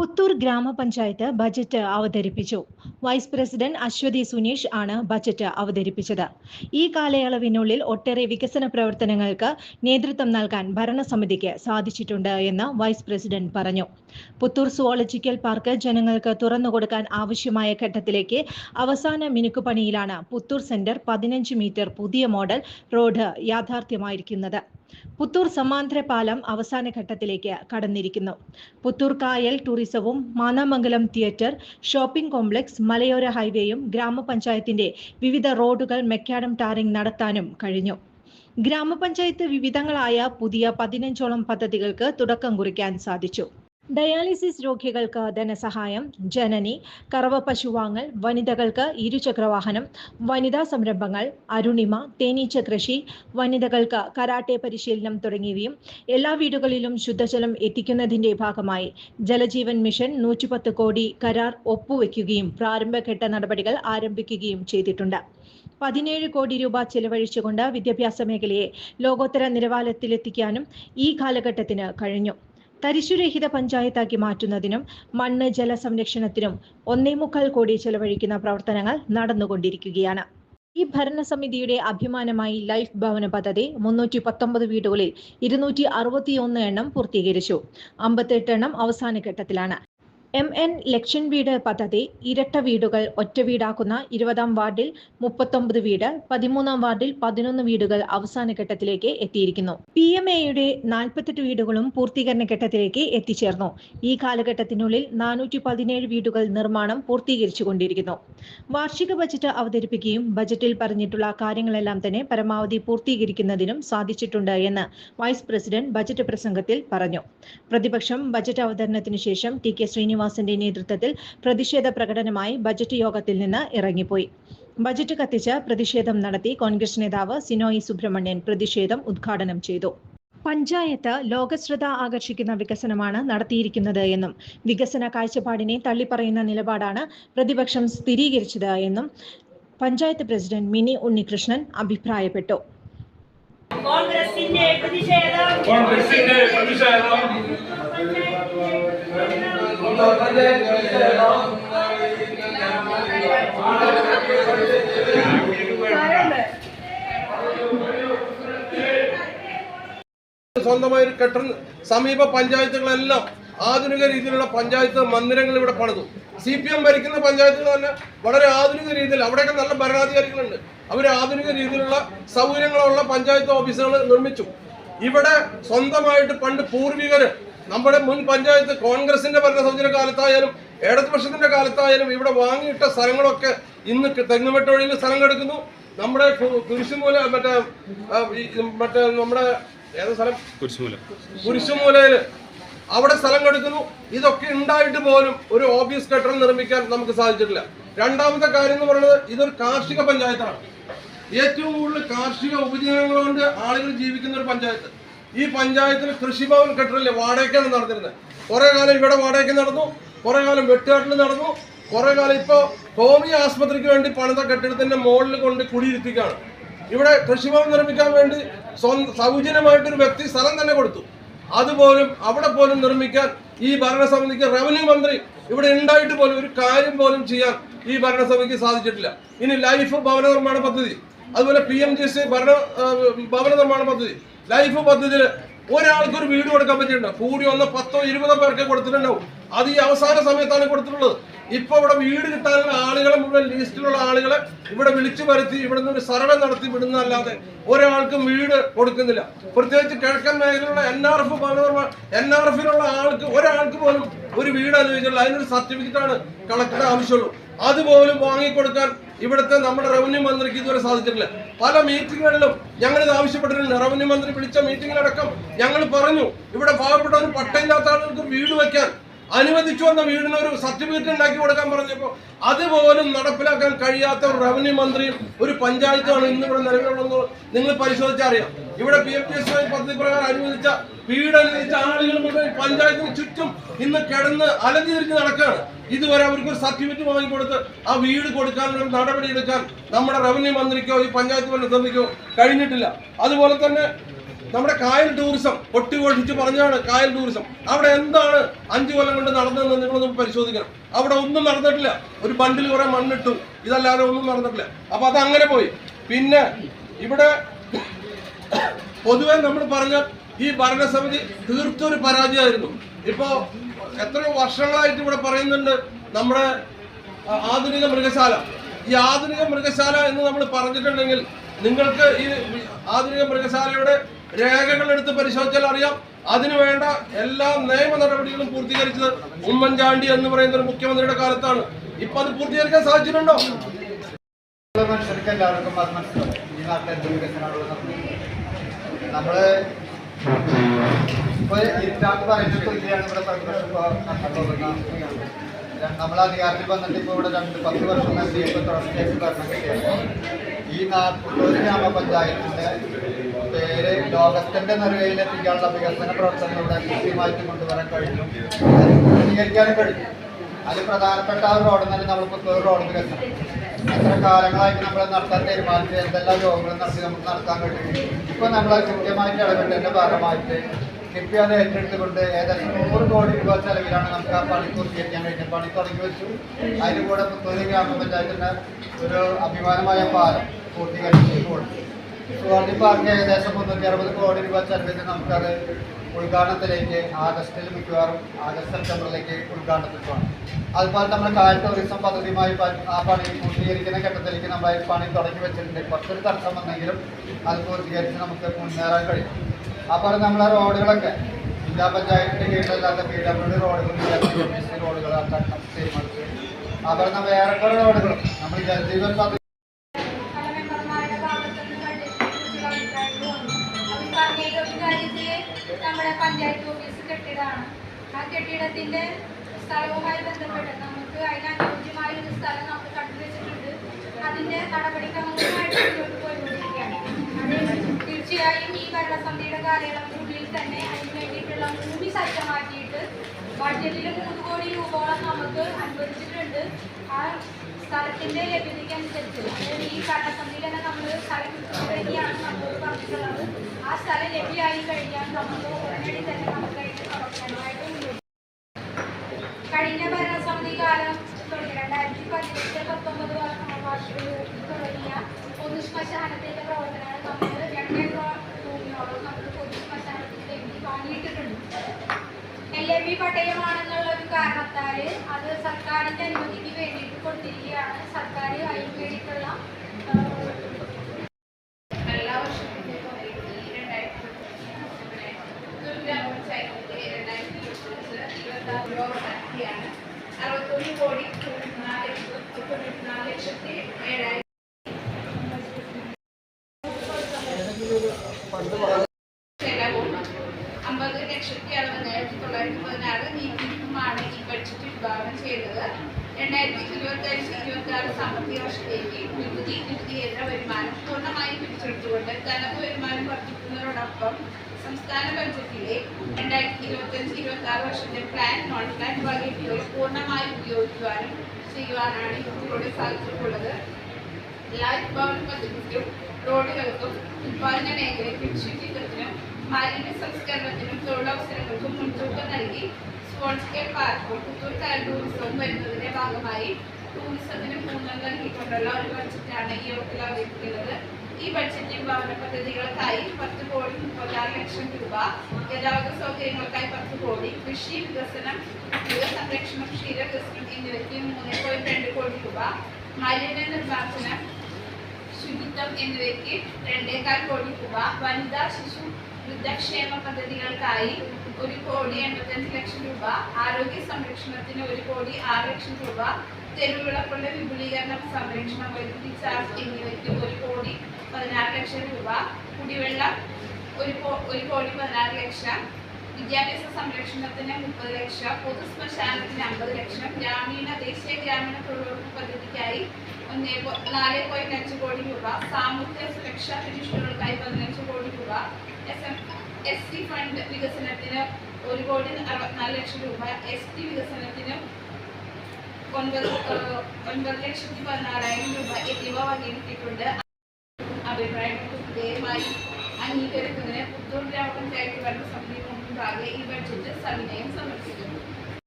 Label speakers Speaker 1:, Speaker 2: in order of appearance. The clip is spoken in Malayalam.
Speaker 1: പുത്തൂർ ഗ്രാമപഞ്ചായത്ത് ബജറ്റ് അവതരിപ്പിച്ചു. വൈസ് പ്രസിഡന്റ് അശ്വതി സുനീഷ് ആണ് ബജറ്റ് അവതരിപ്പിച്ചത്. ഈ കാലയളവിനുള്ളിൽ ഒട്ടേറെ വികസന പ്രവർത്തനങ്ങൾക്ക് നേതൃത്വം നൽകാൻ ഭരണസമിതിക്ക് സാധിച്ചിട്ടുണ്ട് എന്ന് വൈസ് പ്രസിഡന്റ് പറഞ്ഞു. പുത്തൂർ സുവോളജിക്കൽ പാർക്ക് ജനങ്ങൾക്ക് തുറന്നുകൊടുക്കാൻ ആവശ്യമായ ഘട്ടത്തിലേക്ക് അവസാന മിനുക്കുപണിയിലാണ് പുത്തൂർ സെന്റർ പതിനഞ്ച് മീറ്റർ പുതിയ മോഡൽ റോഡ് യാഥാർത്ഥ്യമായിരിക്കുന്നത്. പുത്തൂർ സമാന്തര പാലം അവസാന ഘട്ടത്തിലേക്ക് കടന്നിരിക്കുന്നു. പുത്തൂർ കായൽ ടൂറിസവും മാനാമംഗലം തിയേറ്റർ ഷോപ്പിംഗ് കോംപ്ലക്സ് മലയോര ഹൈവേയും ഗ്രാമപഞ്ചായത്തിന്റെ വിവിധ റോഡുകൾ മെക്കാഡം ടാറിംഗ് നടത്താനും കഴിഞ്ഞു. ഗ്രാമപഞ്ചായത്ത് വിവിധങ്ങളായ പുതിയ പതിനഞ്ചോളം പദ്ധതികൾക്ക് തുടക്കം കുറിക്കാൻ സാധിച്ചു. ഡയാലിസിസ് രോഗികൾക്ക് ധനസഹായം ജനനി കറവ പശുവാങ്ങൽ വനിതകൾക്ക് ഇരുചക്രവാഹനം വനിതാ സംരംഭങ്ങൾ അരുണിമ തേനീച്ച കൃഷി വനിതകൾക്ക് കരാട്ടെ പരിശീലനം തുടങ്ങിയവയും എല്ലാ വീടുകളിലും ശുദ്ധജലം എത്തിക്കുന്നതിന്റെ ഭാഗമായി ജലജീവൻ മിഷൻ നൂറ്റിപ്പത്ത് കോടി കരാർ ഒപ്പുവെക്കുകയും പ്രാരംഭഘട്ട നടപടികൾ ആരംഭിക്കുകയും ചെയ്തിട്ടുണ്ട്. പതിനേഴ് കോടി രൂപ ചെലവഴിച്ചുകൊണ്ട് വിദ്യാഭ്യാസ മേഖലയെ ലോകോത്തര നിലവാരത്തിലെത്തിക്കാനും ഈ കാലഘട്ടത്തിന് കഴിഞ്ഞു. തരിശുരഹിത പഞ്ചായത്താക്കി മാറ്റുന്നതിനും മണ്ണ് ജല സംരക്ഷണത്തിനും ഒന്നേ മുക്കാൽ കോടി ചെലവഴിക്കുന്ന പ്രവർത്തനങ്ങൾ നടന്നുകൊണ്ടിരിക്കുകയാണ്. ഈ ഭരണസമിതിയുടെ അഭിമാനമായി ലൈഫ് ഭവന പദ്ധതി മുന്നൂറ്റി പത്തൊമ്പത് വീടുകളിൽ ഇരുന്നൂറ്റി അറുപത്തിയൊന്ന് എണ്ണം പൂർത്തീകരിച്ചു. അമ്പത്തെട്ട് എണ്ണം അവസാന ഘട്ടത്തിലാണ്. എം എൻ ലക്ഷൻ വീട് പദ്ധതി ഇരട്ട വീടുകൾ ഒറ്റ വീടാക്കുന്ന ഇരുപതാം വാർഡിൽ മുപ്പത്തൊമ്പത് വീട് പതിമൂന്നാം വാർഡിൽ പതിനൊന്ന് വീടുകൾ അവസാന ഘട്ടത്തിലേക്ക് എത്തിയിരിക്കുന്നു. പി എം എയുടെ നാൽപ്പത്തെട്ട് വീടുകളും പൂർത്തീകരണ ഘട്ടത്തിലേക്ക് എത്തിച്ചേർന്നു. ഈ കാലഘട്ടത്തിനുള്ളിൽ നാനൂറ്റി പതിനേഴ് വീടുകൾ നിർമ്മാണം പൂർത്തീകരിച്ചു കൊണ്ടിരിക്കുന്നു. വാർഷിക ബജറ്റ് അവതരിപ്പിക്കുകയും ബജറ്റിൽ പറഞ്ഞിട്ടുള്ള കാര്യങ്ങളെല്ലാം തന്നെ പരമാവധി പൂർത്തീകരിക്കുന്നതിനും സാധിച്ചിട്ടുണ്ട് എന്ന് വൈസ് പ്രസിഡന്റ് ബജറ്റ് പ്രസംഗത്തിൽ പറഞ്ഞു. പ്രതിപക്ഷം ബജറ്റ് അവതരണത്തിന് ശേഷം ടി കെ ശ്രീനിവാസന്റെ നേതൃത്വത്തിൽ പ്രതിഷേധ പ്രകടനമായി ബജറ്റ് യോഗത്തിൽ നിന്ന് ഇറങ്ങിപ്പോയി. ബജറ്റ് കത്തിച്ച് പ്രതിഷേധം നടത്തി കോൺഗ്രസ് നേതാവ് സിനോയി സുബ്രഹ്മണ്യൻ പ്രതിഷേധം ഉദ്ഘാടനം ചെയ്തു. പഞ്ചായത്ത് ലോകശ്രദ്ധ ആകർഷിക്കുന്ന വികസനമാണ് നടത്തിയിരിക്കുന്നത് എന്നും വികസന കാഴ്ചപ്പാടിനെ തള്ളിപ്പറയുന്ന നിലപാടാണ് പ്രതിപക്ഷം സ്ഥിരീകരിച്ചത് എന്നും പഞ്ചായത്ത് പ്രസിഡന്റ് മിനി ഉണ്ണികൃഷ്ണൻ അഭിപ്രായപ്പെട്ടു.
Speaker 2: കോൺഗ്രസിന്റെ പ്രതിഷേധം.
Speaker 3: കോൺഗ്രസിന്റെ പ്രതിഷേധം.
Speaker 4: സ്വന്തമായ ഒരു കെട്ടൻ സമീപ പഞ്ചായത്തുകളെല്ലാം ആധുനിക രീതിയിലുള്ള പഞ്ചായത്ത് മന്ദിരങ്ങൾ ഇവിടെ പണിതു. സി പി എം ഭരിക്കുന്ന പഞ്ചായത്തുകൾ തന്നെ വളരെ ആധുനിക രീതിയിൽ അവിടെയൊക്കെ നല്ല ഭരണാധികാരികളുണ്ട്. അവർ ആധുനിക രീതിയിലുള്ള സൗകര്യങ്ങളുള്ള പഞ്ചായത്ത് ഓഫീസുകൾ നിർമ്മിച്ചു. ഇവിടെ സ്വന്തമായിട്ട് പണ്ട് പൂർവികര് നമ്മുടെ മുൻ പഞ്ചായത്ത് കോൺഗ്രസിന്റെ ഭരണസമിതിയുടെ കാലത്തായാലും ഇടതുപക്ഷത്തിന്റെ കാലത്തായാലും ഇവിടെ വാങ്ങിയിട്ട സ്ഥലങ്ങളൊക്കെ ഇന്ന് തെങ്ങുമെട്ടൊഴിയിൽ സ്ഥലം കിടക്കുന്നു. നമ്മുടെ കുരിശുമൂല മറ്റേ മറ്റേ നമ്മുടെ ഏത് സ്ഥലം? കുരിശുമൂല. കുരിശുമൂലയിൽ അവിടെ സ്ഥലം കെടുക്കുന്നു. ഇതൊക്കെ ഉണ്ടായിട്ട് പോലും ഒരു ഓഫീസ് കെട്ടിടം നിർമ്മിക്കാൻ നമുക്ക് സാധിച്ചിട്ടില്ല. രണ്ടാമത്തെ കാര്യം എന്ന് പറയുന്നത് ഇതൊരു കാർഷിക പഞ്ചായത്താണ്. ഏറ്റവും കൂടുതൽ കാർഷിക ഉപജീവനങ്ങൾ കൊണ്ട് ആളുകൾ ജീവിക്കുന്ന ഒരു പഞ്ചായത്ത്. ഈ പഞ്ചായത്തിൽ കൃഷിഭവൻ കെട്ടിടല്ലേ വാടകയ്ക്കാണ് നടന്നിരുന്നത്. കുറെ കാലം ഇവിടെ വാടകയ്ക്ക് നടന്നു കുറെ കാലം വെട്ടുകാട്ടിൽ നടന്നു കുറെ കാലം ഇപ്പോ ഹോമിയോ ആസ്പത്രിക്ക് വേണ്ടി പണിത കെട്ടിടത്തിന്റെ മുകളിൽ കൊണ്ട് കുടിയിരുത്തിക്കാണ് ഇവിടെ കൃഷിഭവൻ നിർമ്മിക്കാൻ വേണ്ടി സൗജന്യമായിട്ട് ഒരു വ്യക്തി സ്ഥലം തന്നെ കൊടുത്തു. അതുപോലും അവിടെ പോലും നിർമ്മിക്കാൻ ഈ ഭരണസമിതിക്ക് റവന്യൂ മന്ത്രി ഇവിടെ ഉണ്ടായിട്ട് പോലും ഒരു കാര്യം പോലും ചെയ്യാൻ ഈ ഭരണസമിതിക്ക് സാധിച്ചിട്ടില്ല. ഇനി ലൈഫ് ഭവന നിർമ്മാണ പദ്ധതി അതുപോലെ പി എം ജി സി ഭരണ ഭവന നിർമ്മാണ പദ്ധതി ലൈഫ് പദ്ധതിയിൽ ഒരാൾക്ക് ഒരു വീട് കൊടുക്കാൻ പറ്റിയിട്ടുണ്ട്. കൂടി ഒന്ന് പത്തോ ഇരുപതോ പേർക്ക് കൊടുത്തിട്ടുണ്ടാവും. അത് ഈ അവസാന സമയത്താണ് കൊടുത്തിട്ടുള്ളത്. ഇപ്പൊ ഇവിടെ വീട് കിട്ടാനുള്ള ആളുകളെ മുഴുവൻ ലിസ്റ്റിലുള്ള ആളുകളെ ഇവിടെ വിളിച്ചു വരുത്തി ഇവിടെ നിന്ന് ഒരു സർവേ നടത്തി വിടുന്നതല്ലാതെ ഒരാൾക്കും വീട് കൊടുക്കുന്നില്ല. പ്രത്യേകിച്ച് കിഴക്കൻ മേഖലയിലുള്ള N R F N R എഫിലുള്ള ആൾക്ക് ഒരാൾക്ക് പോലും ഒരു വീട് അനുവദിച്ചില്ല അതിനൊരു സർട്ടിഫിക്കറ്റ് ആണ് കളക്ടർ ആവശ്യമുള്ളൂ. അതുപോലും വാങ്ങിക്കൊടുക്കാൻ ഇവിടുത്തെ നമ്മുടെ റവന്യൂ മന്ത്രിക്ക് ഇതുവരെ സാധിച്ചിട്ടില്ല. പല മീറ്റിങ്ങുകളിലും ഞങ്ങൾ ഇത് ആവശ്യപ്പെട്ടിട്ടുണ്ട് റവന്യൂ മന്ത്രി വിളിച്ച മീറ്റിംഗിലടക്കം ഞങ്ങൾ പറഞ്ഞു ഇവിടെ പാവപ്പെട്ടവന് പട്ടയില്ലാത്ത ആളുകൾക്ക് വീട് വെക്കാൻ അനുവദിച്ചു വന്ന വീടിന് ഒരു സർട്ടിഫിക്കറ്റ് ഉണ്ടാക്കി കൊടുക്കാൻ പറഞ്ഞപ്പോൾ അതുപോലും നടപ്പിലാക്കാൻ കഴിയാത്ത ഒരു റവന്യൂ മന്ത്രിയും ഒരു പഞ്ചായത്തുമാണ് ഇന്ന് ഇവിടെ നിലവിലുള്ളതെന്ന് നിങ്ങൾ പരിശോധിച്ചാൽ അറിയാം ഇവിടെ പി എം ടി വൈ പദ്ധതി പ്രകാരം അനുവദിച്ച വീട് അനുവദിച്ച ആളുകൾ മുഴുവൻ പഞ്ചായത്തിന് ചുറ്റും ഇന്ന് കിടന്ന് അലഞ്ഞിരിഞ്ഞ് നടക്കുകയാണ്. ഇതുവരെ അവർക്ക് ഒരു സർട്ടിഫിക്കറ്റ് വാങ്ങിക്കൊടുത്ത് ആ വീട് കൊടുക്കാനുള്ള ഒരു നടപടി എടുക്കാൻ നമ്മുടെ റവന്യൂ മന്ത്രിക്കോ ഈ പഞ്ചായത്ത് ഭരണസമിതിക്കോ കഴിഞ്ഞിട്ടില്ല. അതുപോലെ തന്നെ നമ്മുടെ കായൽ ടൂറിസം പൊട്ടിഘോഷിച്ച് പറഞ്ഞാണ് കായൽ ടൂറിസം. അവിടെ എന്താണ് അഞ്ചു കൊല്ലം കൊണ്ട് നടന്നതെന്ന് നിങ്ങളൊന്ന് പരിശോധിക്കണം. അവിടെ ഒന്നും നടന്നിട്ടില്ല. ഒരു ബണ്ടിൽ കുറെ മണ്ണിട്ടു. ഇതല്ലാതെ ഒന്നും നടന്നിട്ടില്ല. അപ്പൊ അത് അങ്ങനെ പോയി. പിന്നെ ഇവിടെ പൊതുവെ നമ്മൾ പറഞ്ഞ ഈ ഭരണസമിതി തീർത്തൊരു പരാജയമായിരുന്നു. ഇപ്പോ എത്രയോ വർഷങ്ങളായിട്ട് ഇവിടെ പറയുന്നുണ്ട് നമ്മുടെ ആധുനിക മൃഗശാല. ഈ ആധുനിക മൃഗശാല എന്ന് നമ്മൾ പറഞ്ഞിട്ടുണ്ടെങ്കിൽ നിങ്ങൾക്ക് ഈ ആധുനിക മൃഗശാലയുടെ രേഖകൾ എടുത്ത് പരിശോധിച്ചാൽ അറിയാം. അതിനുവേണ്ട എല്ലാ നിയമ നടപടികളും പൂർത്തീകരിച്ചത് ഉമ്മൻചാണ്ടി എന്ന് പറയുന്ന ഒരു മുഖ്യമന്ത്രിയുടെ കാലത്താണ്. ഇപ്പൊ അത് പൂർത്തീകരിക്കാൻ സാധിച്ചിട്ടുണ്ടോ?
Speaker 2: മനുഷ്യർക്ക് അത് നമ്മൾ ഇപ്പൊ ഇരുട്ടാണ്ട് പറയുന്നത് തുല്യാണ് ഇവിടെ. നമ്മൾ അധികാരത്തിൽ വന്നിട്ട് ഇപ്പൊ ഇവിടെ രണ്ട് പത്ത് വർഷം നൽകി ഇപ്പൊ തുടർച്ചയായിട്ട് ഭരണം കിട്ടിയത് ഈ നാൽപ്പത്തൊരു ഗ്രാമപഞ്ചായത്തിന്റെ പേര് ലോകത്തിന്റെ നിറവിലെത്തിക്കാനുള്ള വികസന പ്രവർത്തനങ്ങൾ ഇവിടെ കൃത്യമായിട്ട് കൊണ്ടുവരാൻ കഴിഞ്ഞു. അത് പൂർത്തീകരിക്കാനും കഴിഞ്ഞു. അതിൽ പ്രധാനപ്പെട്ട ആ റോഡ് തന്നെ നമ്മൾ പുത്തൂർ റോഡ് വികസനം. എത്ര കാലങ്ങളായിട്ട് നമ്മൾ നടത്താൻ തീരുമാനിച്ച് എന്തെല്ലാം യോഗങ്ങളും നടത്തി നമുക്ക് നടത്താൻ കഴിയും ഇപ്പൊ നമ്മൾ കൃത്യമായിട്ട് ഇടപെട്ടതിന്റെ ഭാഗമായിട്ട് കിഫ്ബി അത് ഏറ്റെടുത്തുകൊണ്ട് ഏകദേശം നൂറ് കോടി രൂപ ചെലവിലാണ് നമുക്ക് ആ പണി പൂർത്തീകരിക്കാൻ കഴിഞ്ഞത്. പണി തുടങ്ങി വെച്ചു. അതിന് കൂടെ പുത്തൂര് ഗ്രാമപഞ്ചായത്തിന്റെ ഒരു അഭിമാനമായ പാലം പൂർത്തീകരിച്ചു. കൊടുത്തു സുവർണി പാർക്ക് ഏകദേശം മുന്നൂറ്റി അറുപത് കോടി രൂപ ചെലവിൽ നമുക്കത് ഉദ്ഘാടനത്തിലേക്ക് ആഗസ്റ്റിൽ മിക്കവാറും ആഗസ്റ്റ് സെപ്റ്റംബറിലേക്ക് ഉദ്ഘാടനത്തിലാണ് അതുപോലെ നമ്മൾ കായൽ ടൂറിസം പദ്ധതിയുമായി ആ പണി പൂർത്തീകരിക്കുന്ന ഘട്ടത്തിലേക്ക് നമ്മൾ ഈ പണി തുടങ്ങി വെച്ചിട്ടുണ്ട്. കുറച്ചൊരു തടസ്സം വന്നെങ്കിലും അത് പൂർത്തീകരിച്ച് നമുക്ക് മുന്നേറാൻ കഴിയും. അപ്പോൾ നമ്മളെ റോഡുകളൊക്കെ ജില്ലാ പഞ്ചായത്തിന്റെ കീഴിലല്ലാത്ത പി ഡബ്ല്യു റോഡുകൾ റോഡുകളാക്കാൻ തീരുമാനിച്ചു. അപ്പോൾ നമ്മൾ ഏറെക്കുറെ റോഡുകളും. നമ്മൾ ജലജീവൻ പദ്ധതി
Speaker 5: നമ്മുടെ പഞ്ചായത്ത് ഓഫീസ് കെട്ടിടമാണ്. ആ കെട്ടിടത്തിന്റെ സ്ഥലവുമായി ബന്ധപ്പെട്ട് നമുക്ക് അതിനനുയോജ്യമായ ഒരു സ്ഥലം നമുക്ക് കണ്ടുവച്ചിട്ടുണ്ട്. അതിന്റെ നടപടിക്രമങ്ങളുമായിട്ട് തീർച്ചയായും ഈ ഭരണസമിതിയുടെ കാലയളവിനുള്ളിൽ തന്നെ അതിന് വേണ്ടിയിട്ടുള്ള ഭൂമി സജ്ജമാക്കിയിട്ട് ബഡ്ജറ്റിൽ മൂന്ന് കോടി രൂപയോളം നമുക്ക് അനുവദിച്ചിട്ടുണ്ട്. ആ സ്ഥലത്തിന്റെ ലഭ്യതയ്ക്ക് അനുസരിച്ച് അതായത് ഈ ഭരണസമിതിയിൽ തന്നെ നമ്മൾ സ്ഥലം റെഡിയാണ് നമ്മളോട് പറഞ്ഞിട്ടുള്ളത്. ആ സ്ഥലം ലഭ്യമായി നമുക്ക് ഉടനടി തന്നെ നമുക്ക് അതിന്റെ പ്രവർത്തനമായിട്ട് മുന്നോട്ട് കഴിഞ്ഞ ഭരണസമിതി കാലം തുടങ്ങി. രണ്ടായിരത്തി പതിനെട്ട് പത്തൊമ്പത് വർഷം തുടങ്ങിയ പൊതു പ്രവർത്തനങ്ങൾ നമ്മൾ രണ്ടേക്കർ ഭൂമിയോളം നമ്മൾ പൊതു ശ്മശാനത്തിന് വേണ്ടി വാങ്ങിയിട്ടിട്ടുണ്ട്. എൽ എം ബി പട്ടയമാണെന്നുള്ള ഒരു കാരണത്താൽ അത് സർക്കാരിന്റെ അനുമതിക്ക് വേണ്ടിയിട്ട് കൊടുത്തിരിക്കുകയാണ്. സർക്കാർ അതിന് വേണ്ടിയിട്ടുള്ള ആ,
Speaker 6: എല്ലാ വർഷത്തിന്റെ ഈ രണ്ടായിരത്തി ഗ്രാമപഞ്ചായത്തിന്റെ രണ്ടായിരത്തി ഇരുപത്തി ഇരുപത്തി ആറ് രൂപ സംഖ്യയാണ് അറുപത്തൊന്ന് കോടി തൊണ്ണൂറ്റിനാല് ലക്ഷത്തി തൊണ്ണൂറ്റിനാല് ലക്ഷത്തി ഏഴായിരം ചെലവും അമ്പത് ലക്ഷത്തി അറുപതിനായിരത്തി തൊള്ളായിരത്തി പതിനാറ് നീതിയുമാണ് ഈ ബഡ്ജറ്റ് വിഭാവനം ചെയ്തത്. രണ്ടായിരത്തി ഇരുപത്തി അഞ്ച് ഇരുപത്തി ആറ് സാമ്പത്തിക വർഷത്തേക്ക് നികുതി നികുതിയേതര വരുമാനം പൂർണമായും പിടിച്ചെടുത്തുകൊണ്ട് തനത് വരുമാനം വർദ്ധിക്കുന്നതോടൊപ്പം സംസ്ഥാന ബഡ്ജറ്റിലെ രണ്ടായിരത്തി ഇരുപത്തി അഞ്ച് ഇരുപത്തി ആറ് വർഷത്തെ പ്ലാൻ നോൺ പ്ലാൻ വകയിട്ടുകൾ പൂർണമായി ഉപയോഗിക്കുവാനും ചെയ്യുവാനാണ് ഇതിലൂടെ സാധിച്ചിട്ടുള്ളത് എല്ലാ ഭവൻ പദ്ധതിക്കും റോഡുകൾക്കും ഉത്പാദന മേഖലയ്ക്കും ശുചിത്വത്തിനും മാലിന്യ സംസ്കരണത്തിനും തൊഴിലവസരങ്ങൾക്കും മുൻതൂക്കം നൽകി സ്പോൺസ്കേപ്പ് പാർക്കും പുത്തൂർ ടൂറിസവും വരുന്നതിന്റെ ഭാഗമായി ടൂറിസത്തിന് ഊന്നൽ നൽകിക്കൊണ്ടുള്ള ഒരു ബഡ്ജറ്റാണ് ഈ യോഗത്തിൽ അവതരിപ്പിക്കുന്നത്. ഈ ബഡ്ജറ്റിൽ ഭവന പദ്ധതികൾക്കായി പത്ത് കോടി മുപ്പത്താറ് ലക്ഷം രൂപ ഗതാഗത സൗകര്യങ്ങൾക്കായി പത്ത് കോടി കൃഷി വികസനം മൃഗസംരക്ഷണം ക്ഷീരവികസനം എന്നിവയ്ക്ക് മൂന്ന് പോയിന്റ് രണ്ട് കോടി രൂപ മാലിന്യ നിർമ്മാർജനം ശുചിത്വം എന്നിവയ്ക്ക് രണ്ടേകാൽ കോടി രൂപ വനിതാ ശിശു വൃദ്ധക്ഷേമ പദ്ധതികൾക്കായി ഒരു കോടി എൺപത്തഞ്ച് ലക്ഷം രൂപ ആരോഗ്യ സംരക്ഷണത്തിന് ഒരു കോടി ആറ് ലക്ഷം രൂപ തെരുവിളക്കുകളുടെ വിപുലീകരണം സംരക്ഷണം വൈദ്യുതി ചാർജ് എന്നിവയ്ക്ക് ഒരു കോടി പതിനാറ് ലക്ഷം രൂപ കുടിവെള്ളം ഒരു ഒരു കോടി പതിനാറ് ലക്ഷം വിദ്യാഭ്യാസ സംരക്ഷണത്തിന് മുപ്പത് ലക്ഷം പൊതു ശ്മശാനത്തിന് അമ്പത് ലക്ഷം ഗ്രാമീണ ദേശീയ ഗ്രാമീണ തൊഴിലുറപ്പ് പദ്ധതിക്കായി ഒന്നേ നാല് പോയിന്റ് അഞ്ച് കോടി രൂപ സാമൂഹ്യ സുരക്ഷാ പെൻഷനുകൾക്കായി പതിനഞ്ച് കോടി രൂപ S M S C fund വികസനത്തിന് ഒരു കോടി അറുപത്തിനാല് ലക്ഷം രൂപ എസ് ടി വികസനത്തിന് ഒൻപത് ഒൻപത് ലക്ഷത്തി പതിനാറായിരം രൂപ എന്നിവ വകയിരുത്തിയിട്ടുണ്ട്. അഭിപ്രായങ്ങൾക്ക് വിധേയമായി അംഗീകരിക്കുന്നതിന് പുത്തൂർ ഗ്രാമപഞ്ചായത്ത് ഭരണസമിതി മുമ്പാകെ ഈ ബഡ്ജറ്റ് സവിനയം സമർപ്പിക്കുന്നു.